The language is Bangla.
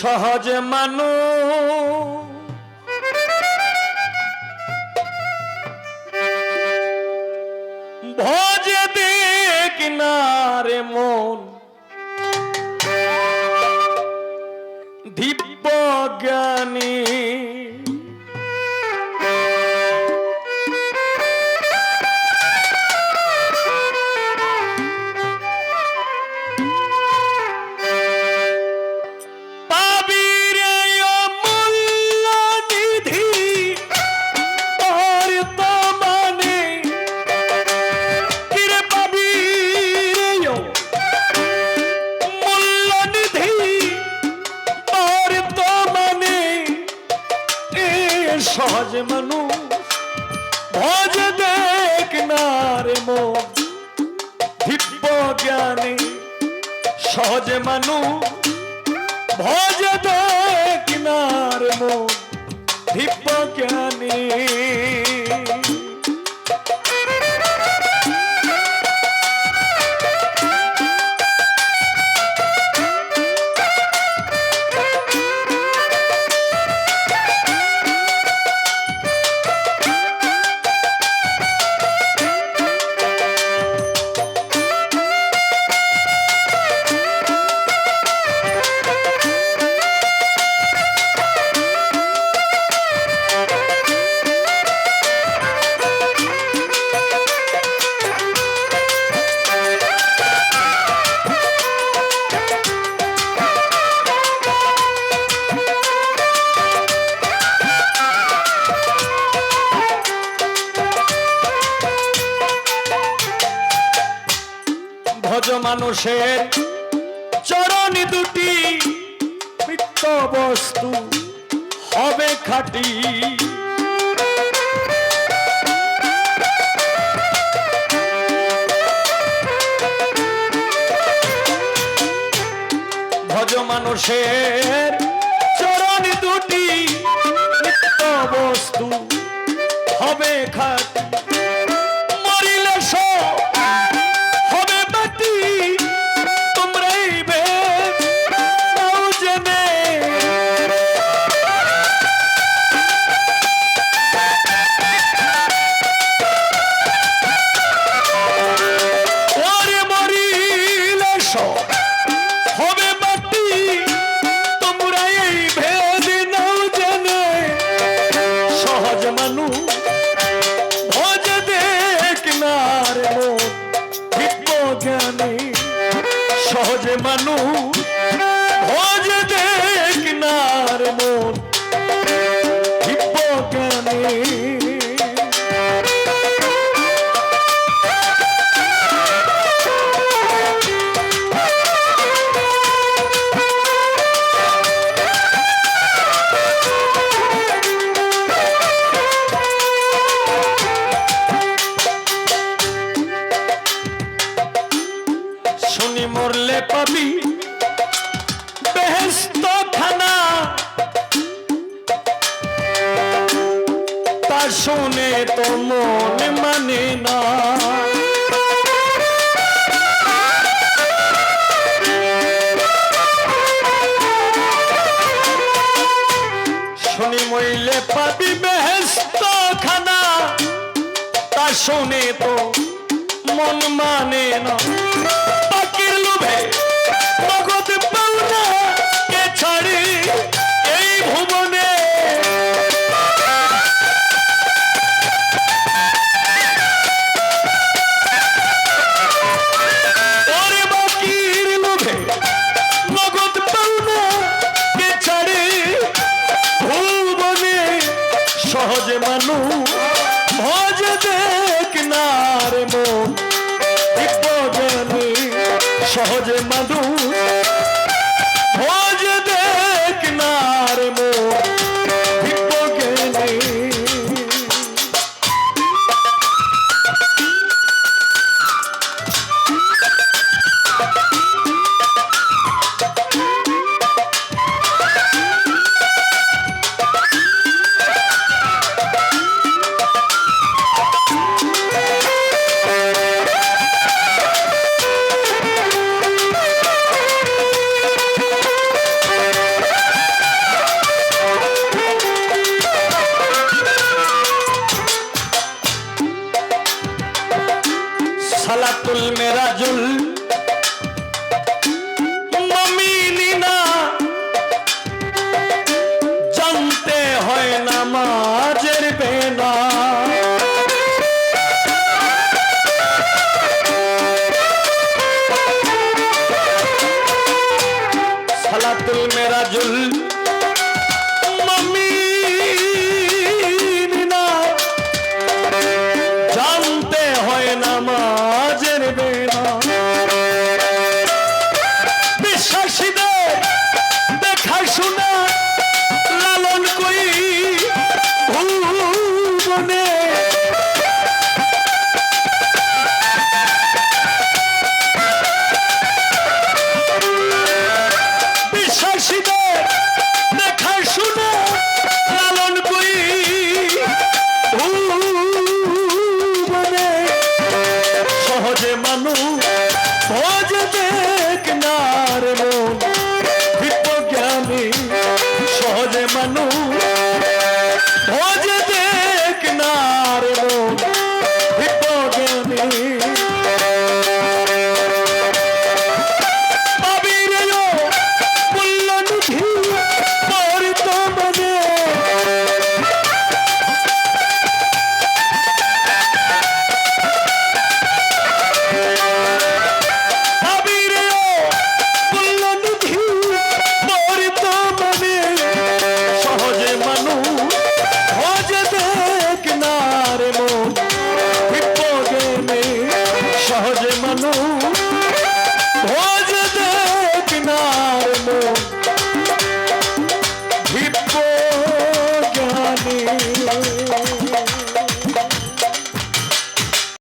সহজ মানু। ভজে দেখ না রে মন। দিব্য জ্ঞানী সহজ মানুষ। ভজ দেখ না মন দিব্য জ্ঞানী সহজ মানুষ। ভজ কিনার মো দিব্য জ্ঞানী ভজ মানুষের চরণি দুটি বস্তু হবে খাটি। ভজ মানুষের চরণি দুটি নিত্য বস্তু হবে খাটি। সহজে শুনে তো মন মানে না। শুনি মইলে পাবি বেহেস্ত খানা তা শুনে তো মন মানে না। পাখির লোভে সহজে মানুষ সালাতুল মেরাজুল সহজে